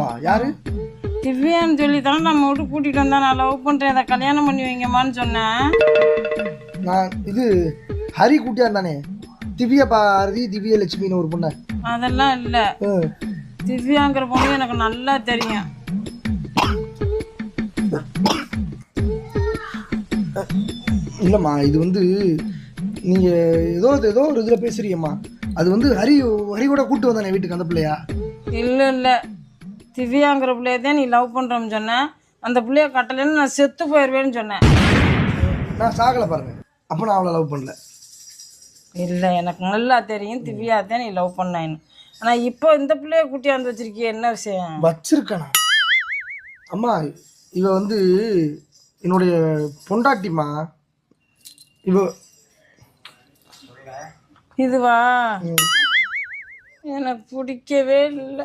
வா யாரு? திவ்யான்னு சொல்லி தானே நம்ம வீட்டு கூட்டிகிட்டு வந்தா நான் லவ் பண்ணுறேன் அதை கல்யாணம் பண்ணி வைங்கம்மான்னு சொன்னேன். நான் இது ஹரி கூட்டியா இருந்தானே? திவ்யா பாரதி திவ்ய லட்சுமின்னு ஒரு பொண்ணு. அதெல்லாம் இல்லை. திவ்யாங்கிற பொண்ணு எனக்கு நல்லா தெரியும். இல்லைம்மா இது வந்து நீங்கள் ஏதோ ஏதோ ஒரு இதில் பேசுறீங்கம்மா. அது வந்து ஹரி ஹரி கூட கூட்டு வந்தானே வீட்டுக்கு அந்த பிள்ளையா? இல்லை இல்லை. திவ்யாங்கிற பிள்ளைய தான் நீ லவ் பண்ணுறோன்னு சொன்னேன் அந்த பிள்ளைய கட்டலைன்னு நான் செத்து போயிடுவேன்னு சொன்னேன். நான் சாகலை பாருங்க. அப்போ நான் அவளை லவ் பண்ணல. இல்லை எனக்கு நல்லா தெரியும். திவ்யா தான் நீ லவ் பண்ணேன்னு ஆனால் இப்போ இந்த பிள்ளைய கூட்டியாந்து வச்சிருக்கிய என்ன விஷயம்? வச்சிருக்கேனா அம்மா இவ வந்து என்னுடைய பொண்டாட்டிம்மா. இவ இதுவா? எனக்கு பிடிக்கவே இல்லை.